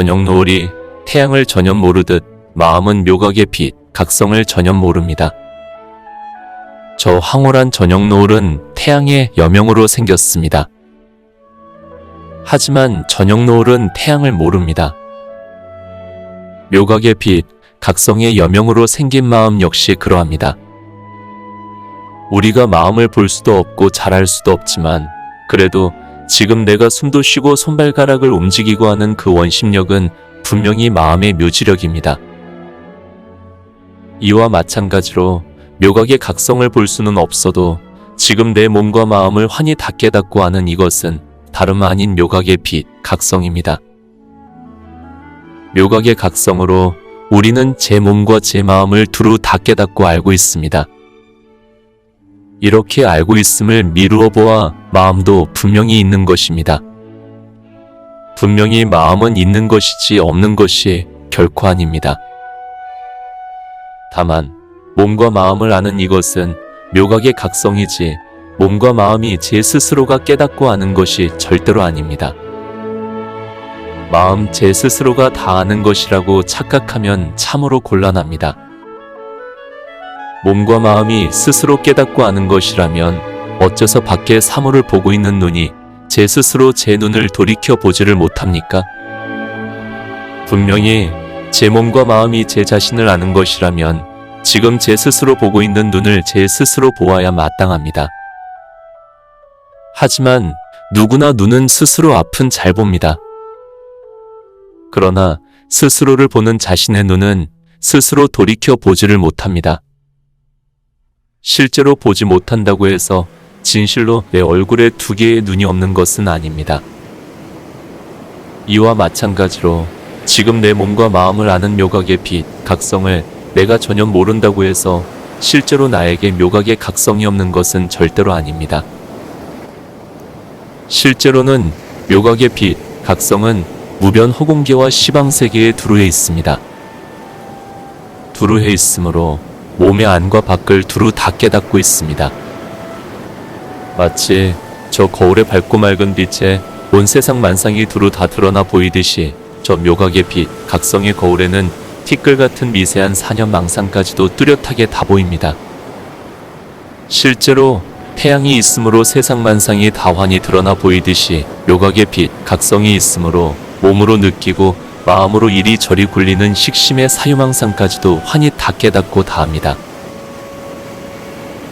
저녁 노을이 태양을 전혀 모르듯 마음은 묘각의 빛, 각성을 전혀 모릅니다. 저 황홀한 저녁 노을은 태양의 여명으로 생겼습니다. 하지만 저녁 노을은 태양을 모릅니다. 묘각의 빛, 각성의 여명으로 생긴 마음 역시 그러합니다. 우리가 마음을 볼 수도 없고 잘할 수도 없지만 그래도 지금 내가 숨도 쉬고 손발가락을 움직이고 하는 그 원심력은 분명히 마음의 묘지력입니다. 이와 마찬가지로 묘각의 각성을 볼 수는 없어도 지금 내 몸과 마음을 환히 다 깨닫고 하는 이것은 다름 아닌 묘각의 빛, 각성입니다. 묘각의 각성으로 우리는 제 몸과 제 마음을 두루 다 깨닫고 알고 있습니다. 이렇게 알고 있음을 미루어 보아 마음도 분명히 있는 것입니다. 분명히 마음은 있는 것이지 없는 것이 결코 아닙니다. 다만 몸과 마음을 아는 이것은 묘각의 각성이지 몸과 마음이 제 스스로가 깨닫고 아는 것이 절대로 아닙니다. 마음 제 스스로가 다 아는 것이라고 착각하면 참으로 곤란합니다. 몸과 마음이 스스로 깨닫고 아는 것이라면 어째서 밖에 사물을 보고 있는 눈이 제 스스로 제 눈을 돌이켜 보지를 못합니까? 분명히 제 몸과 마음이 제 자신을 아는 것이라면 지금 제 스스로 보고 있는 눈을 제 스스로 보아야 마땅합니다. 하지만 누구나 눈은 스스로 앞은 잘 봅니다. 그러나 스스로를 보는 자신의 눈은 스스로 돌이켜 보지를 못합니다. 실제로 보지 못한다고 해서 진실로 내 얼굴에 두 개의 눈이 없는 것은 아닙니다. 이와 마찬가지로 지금 내 몸과 마음을 아는 묘각의 빛, 각성을 내가 전혀 모른다고 해서 실제로 나에게 묘각의 각성이 없는 것은 절대로 아닙니다. 실제로는 묘각의 빛, 각성은 무변 허공계와 시방세계에 두루해 있습니다. 두루해 있으므로 몸의 안과 밖을 두루 다 깨닫고 있습니다. 마치 저 거울의 밝고 맑은 빛에 온 세상 만상이 두루 다 드러나 보이듯이 저 묘각의 빛, 각성의 거울에는 티끌 같은 미세한 사념망상까지도 뚜렷하게 다 보입니다. 실제로 태양이 있으므로 세상 만상이 다환히 드러나 보이듯이 묘각의 빛, 각성이 있으므로 몸으로 느끼고 마음으로 이리저리 굴리는 식심의 사유망상까지도 환히 다 깨닫고 다합니다.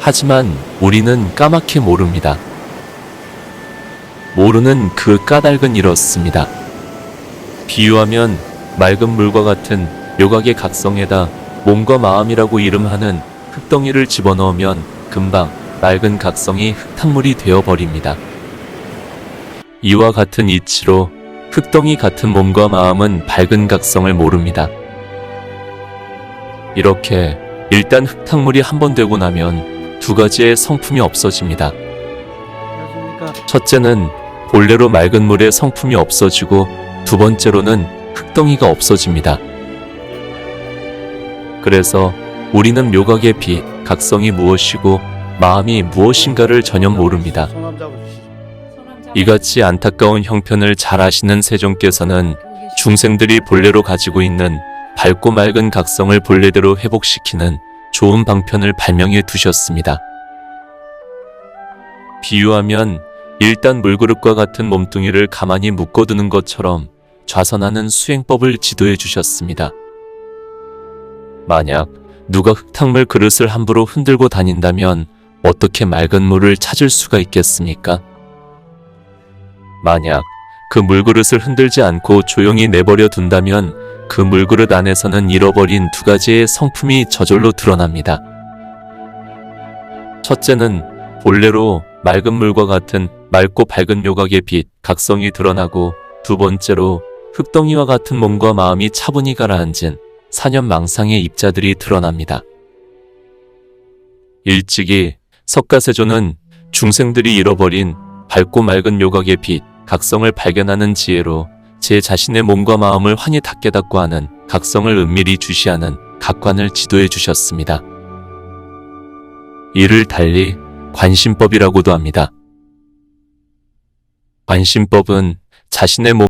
하지만 우리는 까맣게 모릅니다. 모르는 그 까닭은 이렇습니다. 비유하면 맑은 물과 같은 묘각의 각성에다 몸과 마음이라고 이름하는 흙덩이를 집어넣으면 금방 맑은 각성이 흙탕물이 되어버립니다. 이와 같은 이치로 흙덩이 같은 몸과 마음은 밝은 각성을 모릅니다. 이렇게 일단 흙탕물이 한 번 되고 나면 두 가지의 성품이 없어집니다. 첫째는 본래로 맑은 물의 성품이 없어지고 두 번째로는 흙덩이가 없어집니다. 그래서 우리는 묘각의 빛, 각성이 무엇이고 마음이 무엇인가를 전혀 모릅니다. 이같이 안타까운 형편을 잘 아시는 세종께서는 중생들이 본래로 가지고 있는 밝고 맑은 각성을 본래대로 회복시키는 좋은 방편을 발명해 두셨습니다. 비유하면 일단 물그릇과 같은 몸뚱이를 가만히 묶어두는 것처럼 좌선하는 수행법을 지도해 주셨습니다. 만약 누가 흙탕물 그릇을 함부로 흔들고 다닌다면 어떻게 맑은 물을 찾을 수가 있겠습니까? 만약 그 물그릇을 흔들지 않고 조용히 내버려 둔다면 그 물그릇 안에서는 잃어버린 두 가지의 성품이 저절로 드러납니다. 첫째는 본래로 맑은 물과 같은 맑고 밝은 묘각의 빛, 각성이 드러나고 두 번째로 흙덩이와 같은 몸과 마음이 차분히 가라앉은 사념망상의 입자들이 드러납니다. 일찍이 석가세조는 중생들이 잃어버린 밝고 맑은 묘각의 빛, 각성을 발견하는 지혜로 제 자신의 몸과 마음을 환히 다 깨닫고 하는 각성을 은밀히 주시하는 각관을 지도해 주셨습니다. 이를 달리 관심법이라고도 합니다. 관심법은 자신의 몸